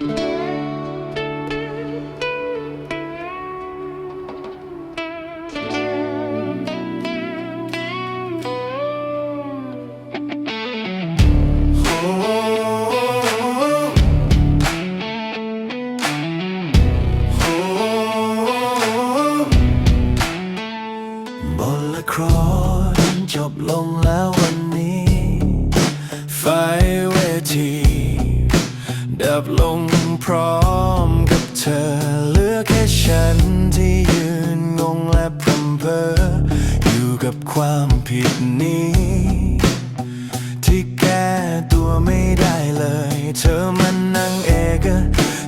ครอนจบลงแล้ววันนี้ ไฟเวที ดับลง ความผิดนี้ ที่แก้ตัวไม่ได้เลย เธอมันนางเอก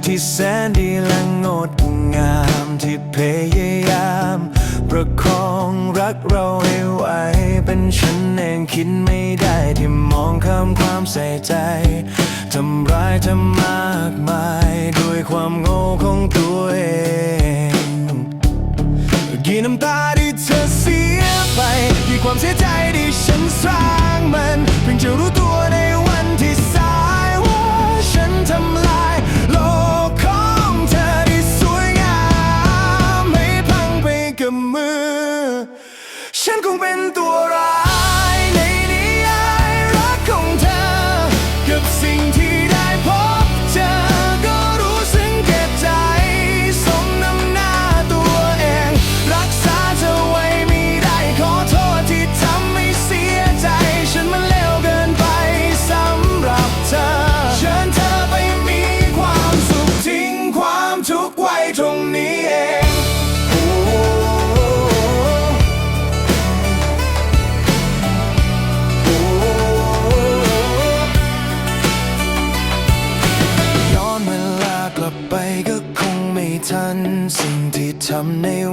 ที่แสนดีและงดงามที่พยายาม ประคองรักเราให้ไวเป็นฉันเองคิดไม่ได้ที่มองข้ามความใส่ใจทำร้ายเธอมากมายด้วยความโง่ของตัวเองกินน้ำตาที่เธอสี ไป มีความเสียใจที่ฉันสร้างมัน เพียงจะรู้ตัว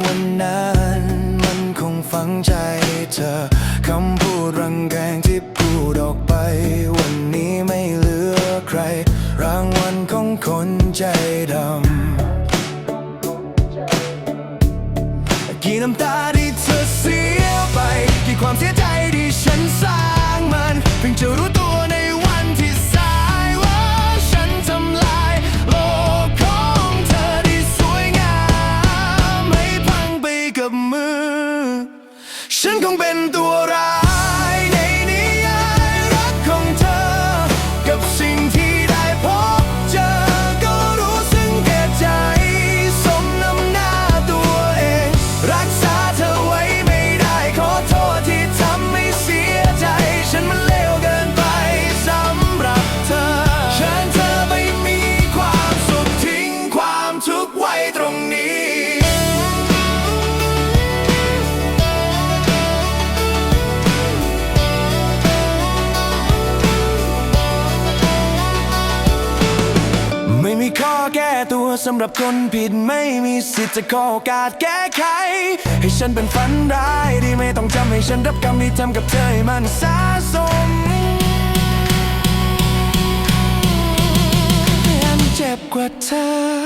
วันนั้นมันคงฝังใจเธอคำพูดรังแกงที่พูดออกไป วันนี้ไม่เหลือใคร รางวัลของคนใจดำกี่น้ำตา กับมือ ฉันคงเป็นตัว ขอแก้ตัวสำหรับคนผิดไม่มีสิทธิ์จะขอโอกาสแก้ไข ให้ฉันเป็นฝันร้ายที่ไม่ต้องจำให้ฉันรับกรรมที่ทำกับเธอให้มันสาสมเจ็บกว่าเธอ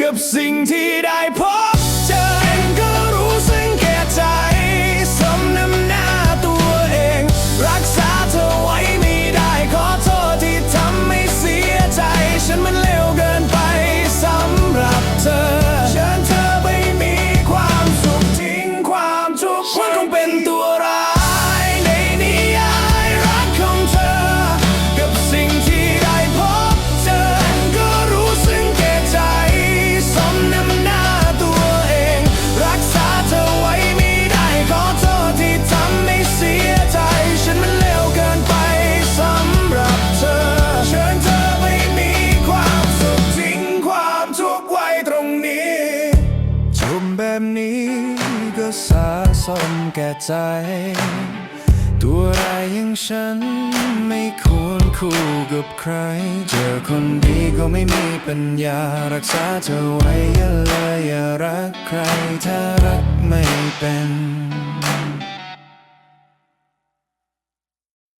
กับสิ่งที่ได้พบ ก็สะสมแก่ใจ ตัวไรอย่างฉันไม่ควรคู่กับใคร เจอคนดีก็ไม่มีปัญญา รักษาเธอไว้อย่าเลยอย่ารักใครถ้ารักไม่เป็น